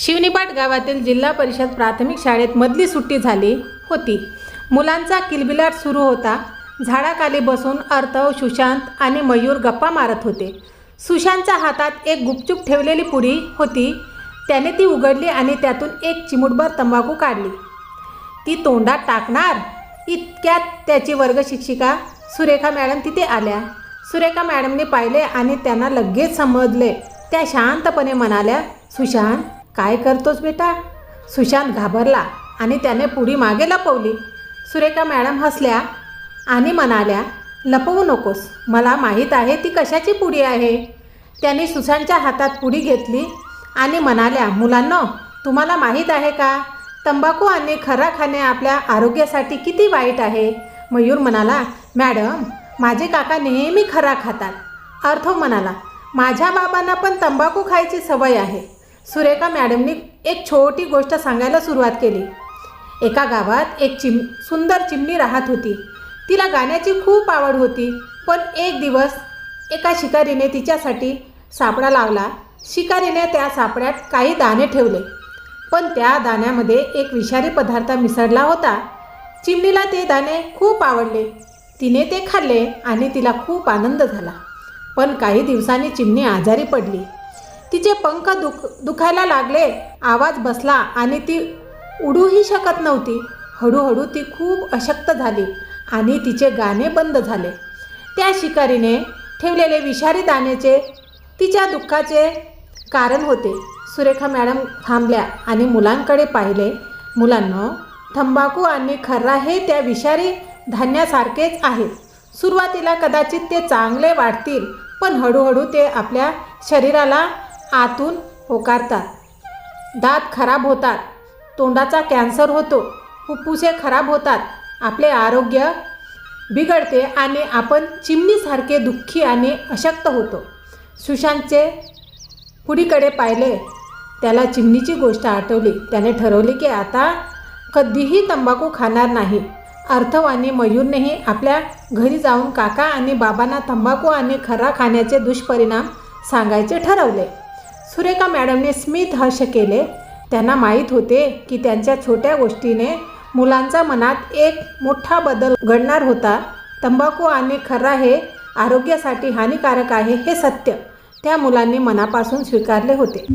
शिवनीपाट गावातील जिल्हा परिषद प्राथमिक शाळेत मधली सुट्टी झाली होती. मुलांचा किलबिलाट सुरू होता. झाडाखाली बसून अर्थव सुशांत आणि मयूर गप्पा मारत होते. सुशांतच्या हातात एक गुपचूप ठेवलेली पुडी होती. त्याने ती उघडली आणि त्यातून एक चिमुटभर तंबाखू काढली. ती तोंडात टाकणार? इतक्यात त्याची वर्ग शिक्षिका सुरेखा मॅडम तिथे आल्या. सुरेखा मॅडमने पाहिले आणि त्यांना लगेच समजले. त्या शांतपणे म्हणाल्या सुशांत काय करतोस बेटा? सुशांत घाबरला आणि त्याने पुढी मागे लपवली. सुरेखा मॅडम हसल्या आणि म्हणाल्या लपवू नकोस. मला माहीत आहे ती कशाची पुडी आहे. त्याने सुशांतच्या हातात पुडी घेतली आणि म्हणाल्या मुलांनो तुम्हाला माहीत आहे का? तंबाखू आणि खरा खाणे आपल्या आरोग्यासाठी किती वाईट आहे. मयूर म्हणाला मॅडम माझे काका नेहमी खरा खातात. अर्थव म्हणाला माझ्या बाबांना पण तंबाखू खायची सवय आहे. सुरेखा मॅडमनी एक छोटी गोष्ट सांगायला सुरुवात केली. एका गावात एक चिम सुंदर चिमणी राहत होती. तिला गाण्याची खूप आवड होती पण एक दिवस एका शिकारीने तिच्यासाठी सापडा लावला. शिकारीने त्या सापड्यात काही दाणे ठेवले पण त्या दाण्यामध्ये एक विषारी पदार्थ मिसळला होता. चिमणीला ते दाणे खूप आवडले. तिने ते खाल्ले आणि तिला खूप आनंद झाला. पण काही दिवसांनी चिमणी आजारी पडली. तिचे पंख दुख दुखायला लागले. आवाज बसला आणि ती उडूही शकत नव्हती. हळूहळू ती खूप अशक्त झाली आणि तिचे गाणे बंद झाले. त्या शिकारीने ठेवलेले विषारी दाण्याचे तिच्या दुःखाचे कारण होते. सुरेखा मॅडम थांबल्या आणि मुलांकडे पाहिले. मुलांना तंबाखू आणि खर्रा हे त्या विषारी धान्यासारखेच आहेत. सुरुवातीला कदाचित ते चांगले वाटतील पण हळूहळू ते आपल्या शरीराला आतून होकारतात. दात खराब होतात. तोंडाचा कॅन्सर होतो. फुफ्फुसे खराब होतात. आपले आरोग्य बिघडते आणि आपण चिमणीसारखे दुःखी आणि अशक्त होतो. सुशांतचे पुढीकडे पाहिले. त्याला चिमणीची गोष्ट आठवली. त्याने ठरवले की आता कधीही तंबाखू खाणार नाही. अर्थव आणि मयूरनेही आपल्या घरी जाऊन काका आणि बाबांना तंबाखू आणि खरा खाण्याचे दुष्परिणाम सांगायचे ठरवले. सुरेखा मॅडमने स्मित हर्ष केले. त्यांना माहीत होते की त्यांच्या छोट्या गोष्टीने मुलांच्या मनात एक मोठा बदल घडणार होता. तंबाखू आणि खर्रा हे आरोग्यासाठी हानिकारक आहे हे सत्य. त्या मुलांनी मनापासून स्वीकारले होते.